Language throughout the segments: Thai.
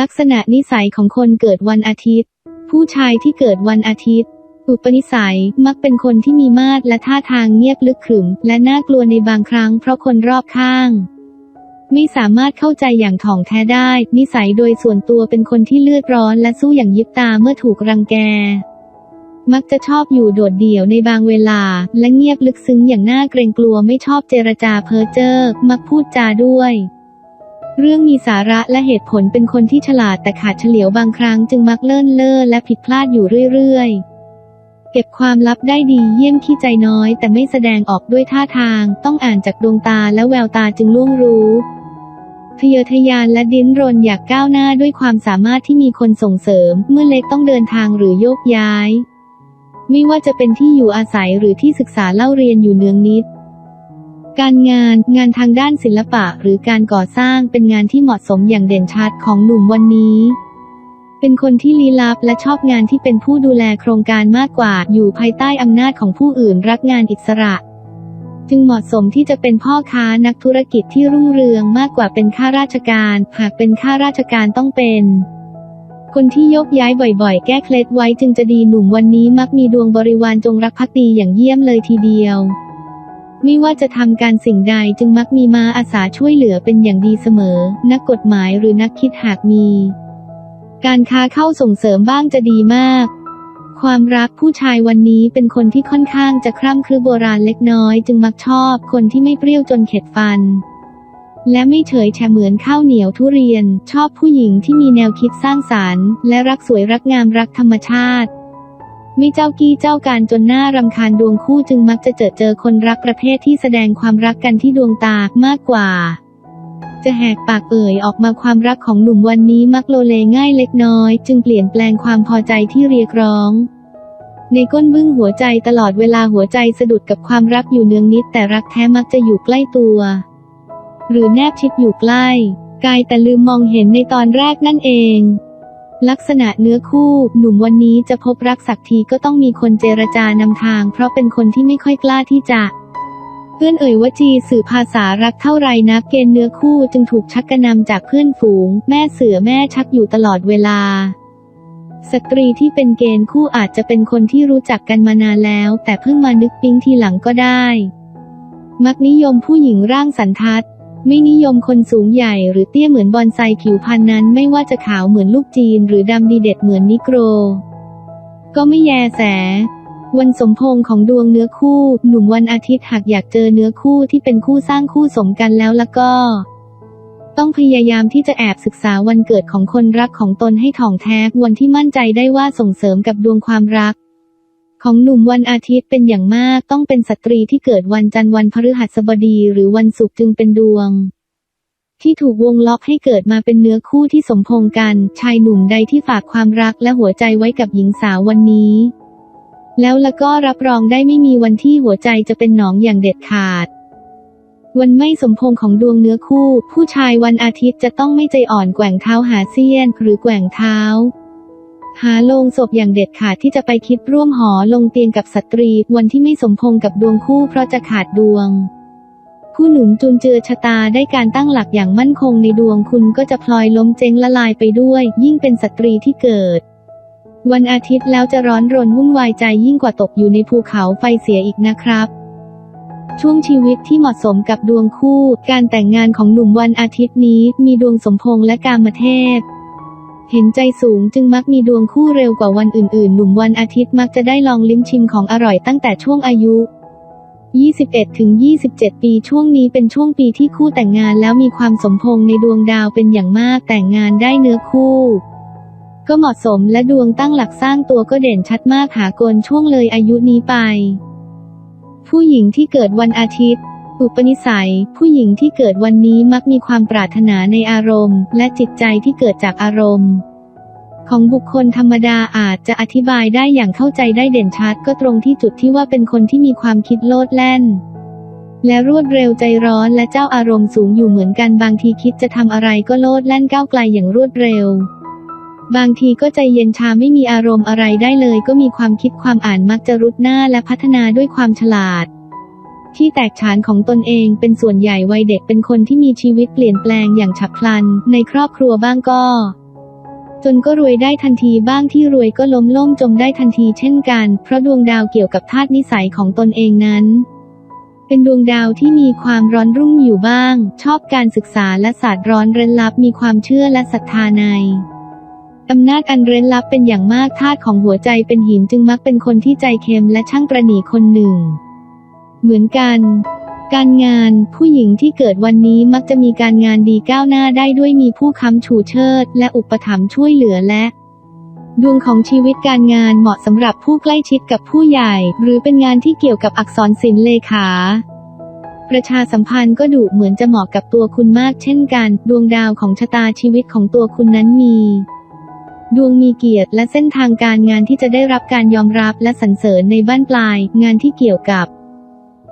ลักษณะนิสัยของคนเกิดวันอาทิตย์ ผู้ชายที่เกิดวันอาทิตย์ อุปนิสัยมักเป็นคนที่มีมาตรและท่าทางเงียบลึกขรึม และน่ากลัวในบางครั้งเพราะคนรอบข้าง ไม่สามารถเข้าใจอย่างถ่องแท้ได้ นิสัยโดยส่วนตัวเป็นคนที่เลือดร้อนและสู้อย่างยิบตาเมื่อถูกรังแก มักจะชอบอยู่โดดเดี่ยวในบางเวลา และเงียบลึกซึ้งอย่างน่าเกรงกลัวไม่ชอบเจรจาเพ้อเจ้อมักพูดจาด้วย เรื่องมีสาระและเหตุผลเป็นคนที่ฉลาดแต่ขาดเฉลียวบางครั้งจึงมักเลิ่นเล่อและผิดพลาดอยู่เรื่อยๆ เก็บความลับได้ดีเยี่ยมขี้ใจน้อย แต่ไม่แสดงออกด้วยท่าทาง ต้องอ่านจากดวงตาและแววตาจึงล่วงรู้ทะเยอทะยานและดิ้นรนอยากก้าวหน้าด้วยความสามารถที่มีคนส่งเสริม เมื่อเล็กต้องเดินทางหรือโยกย้าย ไม่ว่าจะเป็นที่อยู่อาศัยหรือที่ศึกษาเล่าเรียนอยู่เนืองนิด การงานงานทางด้านศิลปะหรือการก่อสร้างเป็นงานที่เหมาะสมอย่างเด่นชัดของหนุ่มวันนี้ เป็นคนที่ลี้ลับและชอบงานที่เป็นผู้ดูแลโครงการมากกว่าอยู่ภายใต้อำนาจของผู้อื่นรักงานอิสระ จึงเหมาะสมที่จะเป็นพ่อค้านักธุรกิจที่รุ่งเรืองมากกว่าเป็นข้าราชการ หากเป็นข้าราชการต้องเป็น คนที่ยกย้ายบ่อยๆ แก้เคล็ดไว้จึงจะดีหนุ่มวันนี้มักมีดวงบริวารจงรักภักดีอย่างเยี่ยมเลยทีเดียว ไม่ว่าจะทำการสิ่งใดจึงมักมีมาอาสาช่วยเหลือเป็นอย่างดีเสมอ นักกฎหมายหรือนักคิดหากมี การค้าเข้าส่งเสริมบ้างจะดีมาก ความรักผู้ชายวันนี้เป็นคนที่ค่อนข้างจะคร่ำครึโบราณเล็กน้อย จึงมักชอบคนที่ไม่เปรี้ยวจนเข็ดฟัน และไม่เฉยแฉเหมือนข้าวเหนียวทุเรียน ชอบผู้หญิงที่มีแนวคิดสร้างสารรค์ และรักสวยรักงามรักธรรมชาติ ไม่เจ้ากี้เจ้าการจนหน้ารำคาญดวงคู่จึงมักจะเจอเจอคนรักประเภทที่แสดงความรักกันที่ดวงตามากกว่า จะแหกปากเอ่ยออกมาความรักของหนุ่มวันนี้มักโลเลง่ายเล็กน้อย จึงเปลี่ยนแปลงความพอใจที่เรียกร้องในก้นบึ้งหัวใจตลอดเวลาหัวใจสะดุดกับความรักอยู่เนืองนิด แต่รักแท้มักจะอยู่ใกล้ตัว หรือแนบชิดอยู่ใกล้ กายแต่ลืมมองเห็นในตอนแรกนั่นเอง ลักษณะเนื้อคู่ หนุ่มวันนี้จะพบรักสักทีก็ต้องมีคนเจรจานำทาง เพราะเป็นคนที่ไม่ค่อยกล้าที่จะ เพื่อนเอ่ยวจีสื่อภาษารักเท่าไรนักเกณฑ์เนื้อคู่จึงถูกชักกระนำจากเพื่อนฝูง แม่เสือแม่ชักอยู่ตลอดเวลา สตรีที่เป็นเกณฑ์คู่อาจจะเป็นคนที่รู้จักกันมานานแล้ว แต่เพิ่งมานึกปิ๊งทีหลังก็ได้ มักนิยมผู้หญิงร่างสันทัด ไม่นิยมคนสูงใหญ่หรือเตี้ยเหมือนบอนไซผิวพรรณนั้น ไม่ว่าจะขาวเหมือนลูกจีน หรือดำดีเด็ดเหมือนนิโกร ก็ไม่แยแส วันสมพงของดวงเนื้อคู่ หนุ่มวันอาทิตย์หากอยากเจอเนื้อคู่ที่เป็นคู่สร้างคู่สมกันแล้วละก็ ต้องพยายามที่จะแอบศึกษาวันเกิดของคนรักของตนให้ถ่องแท้วันที่มั่นใจได้ว่าส่งเสริมกับดวงความรัก ของหนุ่มวันอาทิตย์เป็นอย่างมากต้องเป็นสตรีที่เกิดวันจันทร์วันพฤหัสบดีหรือวันศุกร์จึงเป็นดวง ที่ถูกวงล็อกให้เกิดมาเป็นเนื้อคู่ที่สมพงกัน ชายหนุ่มใดที่ฝากความรักและหัวใจไว้กับหญิงสาววันนี้ แล้วละก็รับรองได้ไม่มีวันที่หัวใจจะเป็นหนองอย่างเด็ดขาด วันไม่สมพงของดวงเนื้อคู่ ผู้ชายวันอาทิตย์จะต้องไม่ใจอ่อนแกว่งเท้าหาเสี้ยนหรือแกว่งเท้า หาโลงศพอย่างเด็ดขาดที่จะไปคิดร่วมหอลงเตียงกับสตรี วันที่ไม่สมพงกับดวงคู่เพราะจะขาดดวง ผู้หนุนจุนเจือชะตาได้การตั้งหลักอย่างมั่นคงในดวงคุณก็จะพลอยล้มเจ๊งละลายไปด้วย ยิ่งเป็นสตรีที่เกิด วันอาทิตย์แล้วจะร้อนรนวุ่นวายใจยิ่งกว่าตกอยู่ในภูเขาไฟเสียอีกนะครับช่วงชีวิตที่เหมาะสมกับดวงคู่ การแต่งงานของหนุ่มวันอาทิตย์นี้ มีดวงสมพงษ์และกามเทพ เห็นใจสูงจึงมักมีดวงคู่เร็วกว่าวันอื่น ๆ หนุ่มวันอาทิตย์มักจะได้ลองลิ้มชิมของอร่อยตั้งแต่ช่วงอายุ 21 ถึง 27 ปีช่วงนี้เป็นช่วงปีที่คู่แต่งงานแล้วมีความสมพงในดวงดาวเป็นอย่างมากแต่งงานได้เนื้อคู่ ก็เหมาะสมและดวงตั้งหลักสร้างตัวก็เด่นชัดมากหากลช่วงเลยอายุนี้ไป ผู้หญิงที่เกิดวันอาทิตย์ อุปนิสัย ผู้หญิงที่เกิดวันนี้มักมีความปรารถนาในอารมณ์ และจิตใจที่เกิดจากอารมณ์ ของบุคคลธรรมดาอาจจะอธิบายได้อย่างเข้าใจได้เด่นชัดก็ตรงที่จุดที่ว่าเป็นคนที่มีความคิดโลดแล่น และรวดเร็วใจร้อนและเจ้าอารมณ์สูงอยู่เหมือนกันบางทีคิดจะทำอะไรก็โลดแล่นก้าวไกลอย่างรวดเร็วบางทีก็ใจเย็นชาไม่มีอารมณ์อะไรได้เลย ก็มีความคิดความอ่านมักจะรุดหน้าและพัฒนาด้วยความฉลาด ที่แตกฉานของตนเองเป็นส่วนใหญ่วัยเด็กเป็นคนที่มีชีวิตเปลี่ยนแปลงอย่างฉับพลัน ในครอบครัวบ้างก็ จนก็รวยได้ทันทีบ้างที่รวยก็ล้มล่มจมได้ทันทีเช่นกัน เพราะดวงดาวเกี่ยวกับธาตุนิสัยของตนเองนั้น เป็นดวงดาวที่มีความร้อนรุ่มอยู่บ้าง ชอบการศึกษาและศาสตร์ร้อนเร้นลับมีความเชื่อและศรัทธาในอำนาจอันเร้นลับเป็นอย่างมากธาตุของหัวใจเป็นหินจึงมักเป็นคนที่ใจเค็มและช่างประหนีคนหนึ่ง เหมือนกัน การงานผู้หญิงที่เกิดวันนี้มักจะมีการงานดีก้าวหน้าได้ด้วยมีผู้ค้ำชูเชิด และอุปถัมภ์ช่วยเหลือและดวงของชีวิตการงานเหมาะสำหรับผู้ใกล้ชิดกับผู้ใหญ่ หรือเป็นงานที่เกี่ยวกับอักษรศิลป์เลขา ประชาสัมพันธ์ก็ดูเหมือนจะเหมาะกับตัวคุณมากเช่นกัน ดวงดาวของชะตาชีวิตของตัวคุณนั้นมี ดวงมีเกียรติและเส้นทางการงานที่จะได้รับการยอมรับและสรรเสริญในบ้านปลาย งานที่เกี่ยวกับ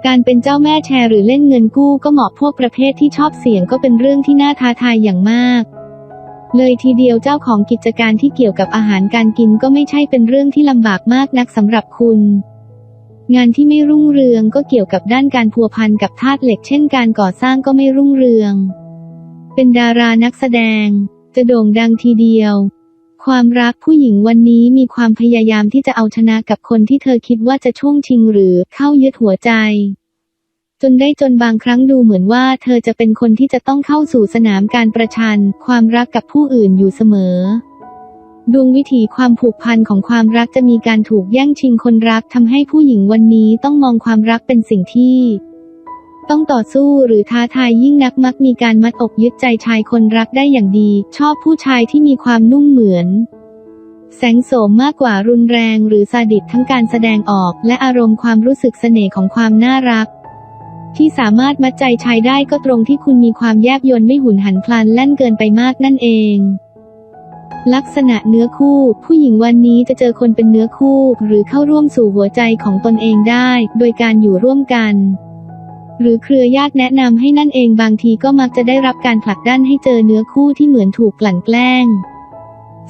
การเป็นเจ้าแม่แชร์หรือเล่นเงินกู้ก็เหมาะพวกประเภทที่ชอบเสี่ยงก็เป็นเรื่องที่น่าท้าทายอย่างมาก เลยทีเดียวเจ้าของกิจการที่เกี่ยวกับอาหารการกินก็ไม่ใช่เป็นเรื่องที่ลำบากมากนักสำหรับคุณ งานที่ไม่รุ่งเรืองก็เกี่ยวกับด้านการพัวพันกับธาตุเหล็ก เช่นการก่อสร้างก็ไม่รุ่งเรือง เป็นดารานักแสดง จะโด่งดังทีเดียว ความรักผู้หญิงวันนี้มีความพยายามที่จะเอาชนะกับคนที่เธอคิดว่าจะช่วงชิงหรือเข้ายึดหัวใจ จนได้จนบางครั้งดูเหมือนว่า เธอจะเป็นคนที่จะต้องเข้าสู่สนามการประชัน ความรักกับผู้อื่นอยู่เสมอดวงวิถีความผูกพันของความรักจะมีการถูกแย่งชิงคนรักทำให้ผู้หญิงวันนี้ต้องมองความรักเป็นสิ่งที่ ต้องต่อสู้หรือท้าทายยิ่งนักมักมีการมัดอกยึดใจชายคนรักได้อย่างดี ชอบผู้ชายที่มีความนุ่มเหมือน แสงโสมมากกว่ารุนแรงหรือซาดิสทั้งการแสดงออก และอารมณ์ความรู้สึกเสน่ห์ของความน่ารัก ที่สามารถมัดใจชายได้ก็ตรงที่คุณมีความแยบยลไม่หุนหันพลันแล่นเกินไปมากนั่นเองลักษณะเนื้อคู่ ผู้หญิงวันนี้จะเจอคนเป็นเนื้อคู่ หรือเข้าร่วมสู่หัวใจของตนเองได้ โดยการอยู่ร่วมกัน หรือเครือญาติแนะนำให้นั่นเองบางทีก็มักจะได้รับการผลักดันให้เจอเนื้อคู่ที่เหมือนถูกกลั่นแกล้ง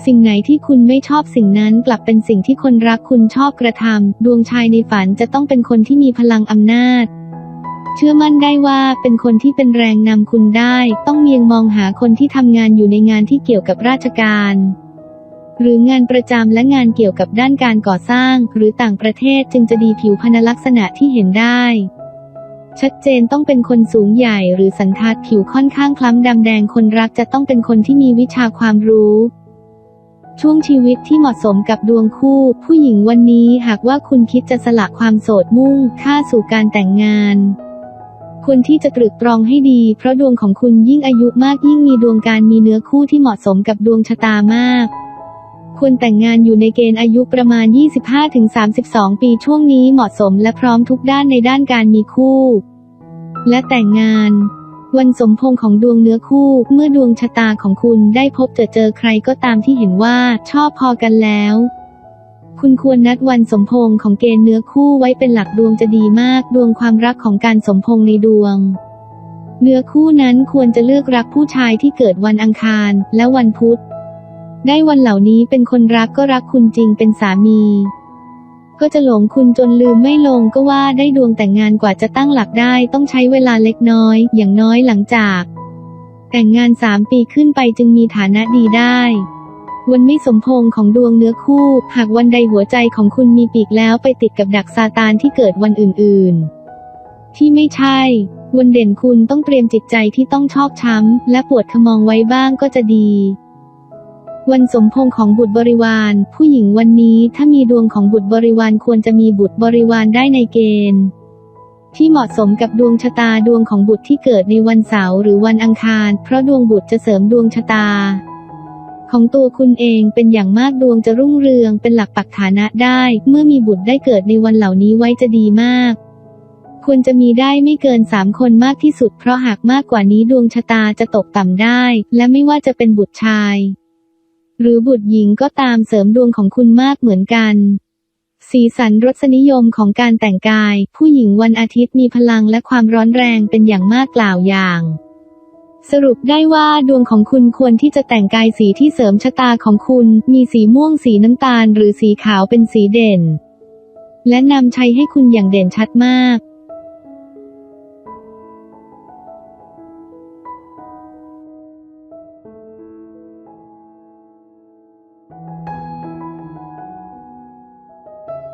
สิ่งไหนที่คุณไม่ชอบสิ่งนั้นกลับเป็นสิ่งที่คนรักคุณชอบกระทำดวงชายในฝันจะต้องเป็นคนที่มีพลังอำนาจ เชื่อมั่นได้ว่าเป็นคนที่เป็นแรงนำคุณได้ ต้องเมียงมองหาคนที่ทำงานอยู่ในงานที่เกี่ยวกับราชการหรืองานประจำและงานเกี่ยวกับด้านการก่อสร้าง หรือต่างประเทศจึงจะดีผิวพรรณลักษณะที่เห็นได้ ชัดเจนต้องเป็นคนสูงใหญ่หรือสันทัดผิวค่อนข้างคล้ำดำแดงคนรักจะต้องเป็นคนที่มีวิชาความรู้ ช่วงชีวิตที่เหมาะสมกับดวงคู่ ผู้หญิงวันนี้หากว่าคุณคิดจะสละความโสดมุ่งค่าสู่การแต่งงานควรที่จะตรึกตรองให้ดี เพราะดวงของคุณยิ่งอายุมากยิ่งมีดวงการมีเนื้อคู่ที่เหมาะสมกับดวงชะตามาก ควรแต่งงานอยู่ในเกณฑ์อายุประมาณ 25-32 ปีช่วงนี้เหมาะสมและพร้อมทุกด้านในด้านการมีคู่ และแต่งงาน วันสมพงของดวงเนื้อคู่ เมื่อดวงชะตาของคุณได้พบเจอเจอใครก็ตามที่เห็นว่าชอบพอกันแล้ว คุณควรนัดวันสมพงของเกณฑ์เนื้อคู่ไว้เป็นหลักดวงจะดีมาก ดวงความรักของการสมพงในดวงเนื้อคู่นั้นควรจะเลือกรักผู้ชายที่เกิดวันอังคารและวันพุธ ได้วันเหล่านี้เป็นคนรักก็รักคุณจริงเป็นสามี ก็จะหลงคุณจนลืมไม่ลงก็ว่าได้ดวงแต่งงานกว่าจะตั้งหลักได้ต้องใช้เวลาเล็กน้อย อย่างน้อยหลังจาก แต่งงานสามปีขึ้นไปจึงมีฐานะดีได้วันไม่สมพงของดวงเนื้อคู่ หากวันใดหัวใจของคุณมีปีกแล้วไปติดกับดักซาตานที่เกิดวันอื่นๆ ที่ไม่ใช่ วันเด่นคุณต้องเตรียมจิตใจที่ต้องชอกช้ำ และปวดขมองไว้บ้างก็จะดี วันสมพงของบุตรบริวาร ผู้หญิงวันนี้ถ้ามีดวงของบุตรบริวารควรจะมีบุตรบริวารได้ในเกณฑ์ ที่เหมาะสมกับดวงชะตาดวงของบุตรที่เกิดในวันเสาร์หรือวันอังคาร เพราะดวงบุตรจะเสริมดวงชะตา ของตัวคุณเองเป็นอย่างมากดวงจะรุ่งเรืองเป็นหลักปักฐานะได้ เมื่อมีบุตรได้เกิดในวันเหล่านี้ไว้จะดีมากควรจะมีได้ไม่เกินสามคนมากที่สุด เพราะหากมากกว่านี้ดวงชะตาจะตกต่ำได้ และไม่ว่าจะเป็นบุตรชาย หรือบุตรหญิงก็ตามเสริมดวงของคุณมากเหมือนกัน สีสันรสนิยมของการแต่งกาย ผู้หญิงวันอาทิตย์มีพลังและความร้อนแรงเป็นอย่างมากกล่าวอย่างสรุปได้ว่าดวงของคุณควรที่จะแต่งกายสีที่เสริมชะตาของคุณ มีสีม่วงสีน้ำตาล หรือสีขาวเป็นสีเด่น และนำชัยให้คุณอย่างเด่นชัดมาก